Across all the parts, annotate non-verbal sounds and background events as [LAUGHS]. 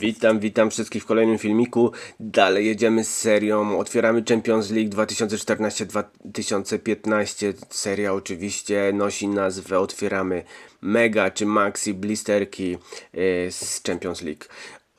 Witam, witam wszystkich w kolejnym filmiku. Dalej jedziemy z serią. Otwieramy Champions League 2014-2015. Seria oczywiście nosi nazwę Otwieramy Mega czy Maxi Blisterki e, z Champions League.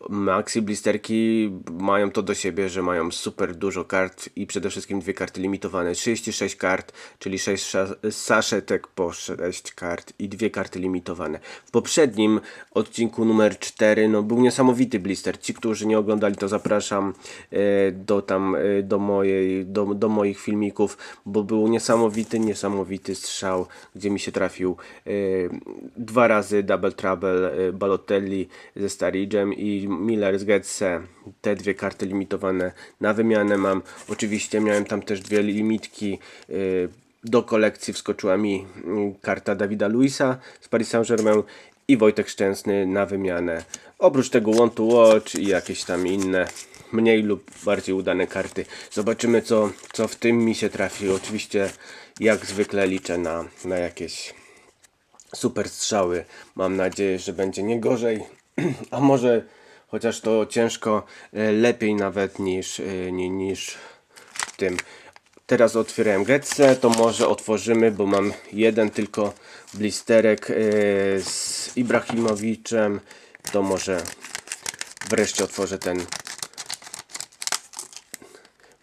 Maxi blisterki mają to do siebie, że mają super dużo kart i przede wszystkim dwie karty limitowane. 36 kart, czyli 6 sza- saszetek po 6 kart i dwie karty limitowane. W poprzednim odcinku numer 4 no, był niesamowity blister. Ci, którzy nie oglądali, to zapraszam e, do tam, e, do, mojej, do, do moich filmików, bo był niesamowity, niesamowity strzał, gdzie mi się trafił e, dwa razy Double Trouble Balotelli ze Starigem i Miller z Getse. Te dwie karty limitowane na wymianę mam. Oczywiście miałem tam też dwie limitki. e, Do kolekcji wskoczyła mi mm, karta Dawida Luisa z Paris Saint-Germain i Wojtek Szczęsny na wymianę. Oprócz tego Want to Watch i jakieś tam inne mniej lub bardziej udane karty. Zobaczymy co, co w tym mi się trafi. Oczywiście jak zwykle liczę na, na jakieś super strzały. Mam nadzieję, że będzie nie gorzej, [CLEARS THROAT] a może chociaż to ciężko, e, lepiej nawet niż, e, ni- niż w tym. Teraz otwierałem Getse, to może otworzymy, bo mam jeden tylko blisterek e, z Ibrahimowiczem. To może wreszcie otworzę ten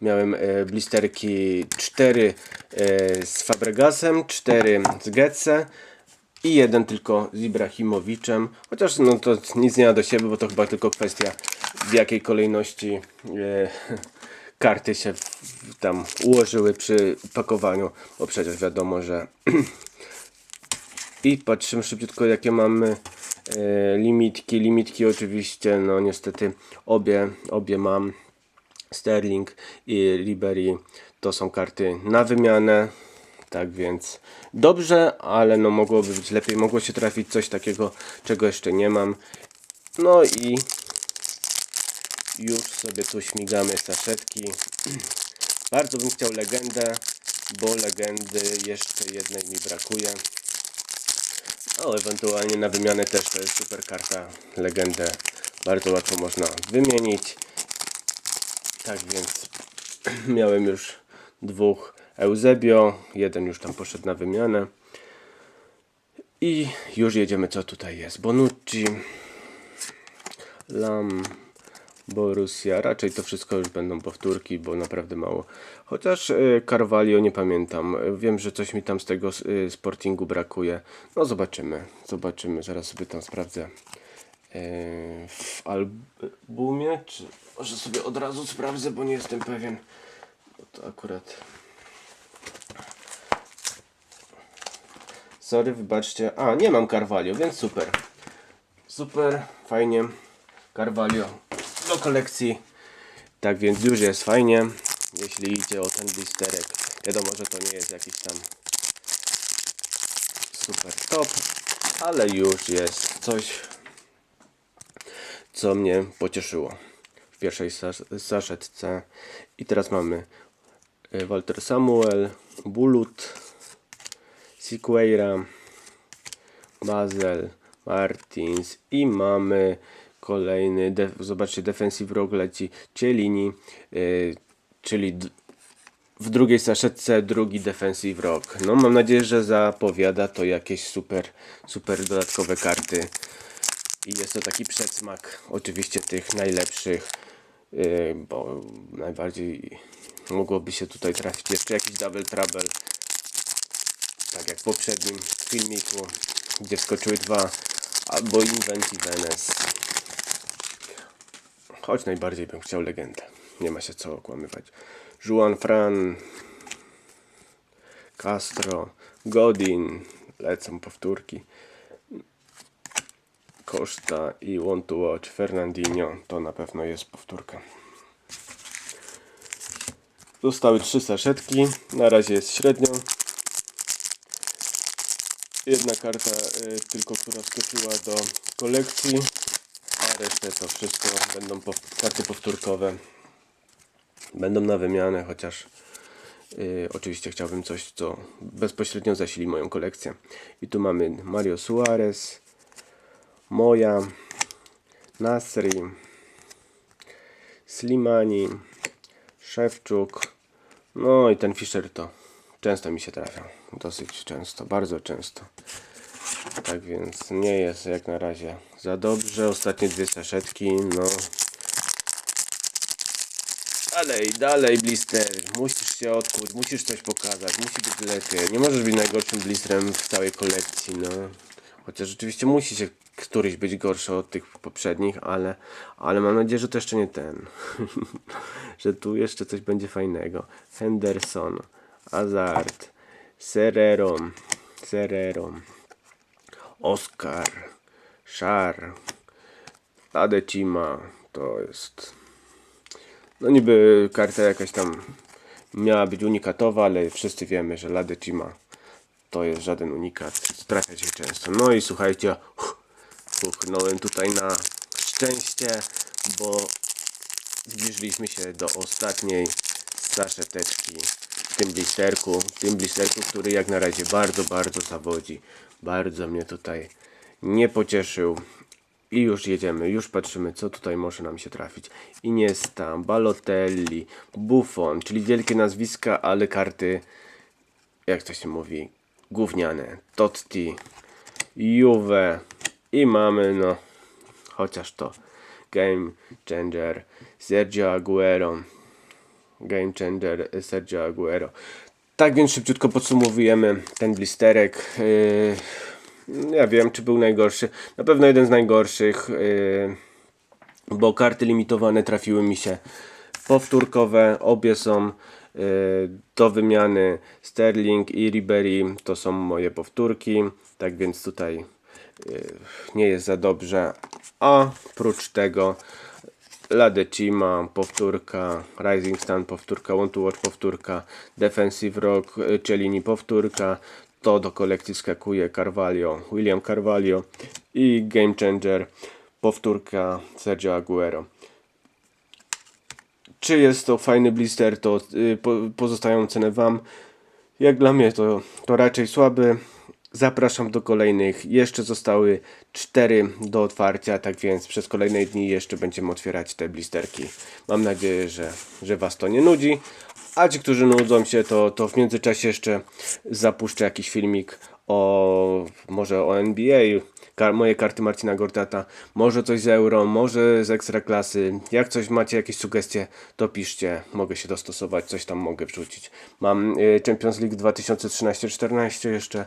Miałem blisterki 4 e, z Fabregasem, 4 z Getze i jeden tylko z Ibrahimowiczem. Chociaż no to nic nie ma do siebie, bo to chyba tylko kwestia w jakiej kolejności e, [LAUGHS] karty się w, tam ułożyły przy pakowaniu, bo przecież wiadomo, że [CLEARS THROAT] i patrzymy szybciutko jakie mamy e, limitki. Limitki oczywiście, no niestety obie, obie mam. Sterling i Ribery to są karty na wymianę. Tak więc dobrze, ale no mogłoby być lepiej. Mogło się trafić coś takiego, czego jeszcze nie mam. No i już sobie tu śmigamy saszetki. [CLEARS THROAT] Bardzo bym chciał legendę, bo legendy jeszcze jednej mi brakuje. No, ewentualnie na wymianę też to jest super karta. Legendę bardzo łatwo można wymienić. Tak więc [CLEARS THROAT] miałem już dwóch Eusebio, jeden już tam poszedł na wymianę. I już jedziemy, co tutaj jest. Bonucci, Lam, Borussia. Raczej to wszystko już będą powtórki, bo naprawdę mało. Chociaż y, Carvalho nie pamiętam. Wiem, że coś mi tam z tego y, Sportingu brakuje. No zobaczymy. Zobaczymy. Zaraz sobie tam sprawdzę. y, W albumie, czy może sobie od razu sprawdzę, bo nie jestem pewien. Bo to akurat. Sorry, wybaczcie. A, nie mam Carvalho, więc super. Super, fajnie. Carvalho do kolekcji. Tak więc już jest fajnie, jeśli idzie o ten blisterek. Wiadomo, że to nie jest jakiś tam super top, ale już jest coś, co mnie pocieszyło w pierwszej sas- saszetce. I teraz mamy Walter Samuel, Bulut, Siqueira, Basel, Martins i mamy kolejny, def, zobaczcie, defensive rogue leci Cielini, yy, czyli w drugiej saszetce drugi defensive rock. No mam nadzieję, że zapowiada to jakieś super, super dodatkowe karty. I jest to taki przedsmak oczywiście tych najlepszych, yy, bo najbardziej mogłoby się tutaj trafić jeszcze jakiś double trouble tak jak w poprzednim filmiku, gdzie wskoczyły dwa, albo Invent i Venice. Choć najbardziej bym chciał legendę. Nie ma się co okłamywać. Juan Fran, Castro, Godin, lecą powtórki. Koszta i Want to Watch, Fernandinho, to na pewno jest powtórka. Zostały trzy saszetki, na razie jest średnio. Jedna karta y, tylko, która wskoczyła do kolekcji, a resztę to wszystko będą pow- karty powtórkowe. Będą na wymianę, chociaż y, oczywiście chciałbym coś, co bezpośrednio zasili moją kolekcję. I tu mamy Mario Suarez, Moja, Nasri, Slimani, Szewczuk, no i ten Fischer to często mi się trafia. Dosyć często, bardzo często. Tak więc nie jest jak na razie za dobrze. Ostatnie dwie saszetki, no. Dalej, dalej blister. Musisz się odkuć, musisz coś pokazać, musi być lepiej. Nie możesz być najgorszym blisterem w całej kolekcji, no. Chociaż rzeczywiście musi się któryś być gorszy od tych poprzednich, ale, ale mam nadzieję, że to jeszcze nie ten. [LAUGHS] że tu jeszcze coś będzie fajnego. Henderson, Hazard, Serrero, Serrero, Oscar, Szar, Adecima, to jest... No niby karta jakaś tam miała być unikatowa, ale wszyscy wiemy, że Ladecima to jest żaden unikat. Trafia się często. No i słuchajcie, puchnąłem tutaj na szczęście, bo zbliżyliśmy się do ostatniej saszeteczki w tym blisterku. W tym blisterku, który jak na razie bardzo, bardzo zawodzi. Bardzo mnie tutaj nie pocieszył. I już jedziemy, już patrzymy, co tutaj może nam się trafić. Iniesta, Balotelli, Buffon, czyli wielkie nazwiska, ale karty, jak to się mówi, gówniane. Totti, Juve i mamy, no, chociaż to Game Changer, Sergio Aguero. Game Changer, Sergio Aguero. Tak więc szybciutko podsumowujemy ten blisterek. Yy, ja wiem, czy był najgorszy. Na pewno jeden z najgorszych, yy, bo karty limitowane trafiły mi się powtórkowe. Obie są yy, do wymiany. Sterling i Ribery to są moje powtórki. Tak więc tutaj yy, nie jest za dobrze. A prócz tego Ladecima, powtórka, Rising Sun, powtórka, Want to Watch, powtórka, Defensive Rock, y, Cellini, powtórka, to do kolekcji skakuje Carvalho, William Carvalho i Game Changer, powtórka Sergio Aguero. Czy jest to fajny blister, to y, po, pozostają cenę Wam. Jak dla mnie to, to raczej słaby. Zapraszam do kolejnych. Jeszcze zostały 4 do otwarcia, tak więc przez kolejne dni jeszcze będziemy otwierać te blisterki. Mam nadzieję, że, że Was to nie nudzi. A ci, którzy nudzą się, to, to w międzyczasie jeszcze zapuszczę jakiś filmik o może o NBA, kar, moje karty Marcina Gortata, może coś z Euro, może z Ekstraklasy. Jak coś macie, jakieś sugestie, to piszcie, mogę się dostosować, coś tam mogę wrzucić. Mam y, Champions League 2013-14 jeszcze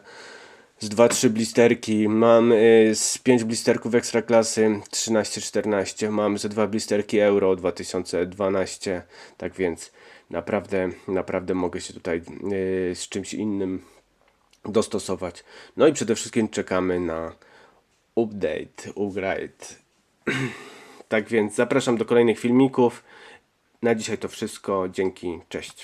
z 2-3 blisterki, mam y, z 5 blisterków Ekstraklasy 13-14, mam ze 2 blisterki Euro 2012, tak więc naprawdę, naprawdę mogę się tutaj y, z czymś innym dostosować. No i przede wszystkim czekamy na update, upgrade. [CLEARS THROAT] tak więc zapraszam do kolejnych filmików. Na dzisiaj to wszystko. Dzięki, cześć.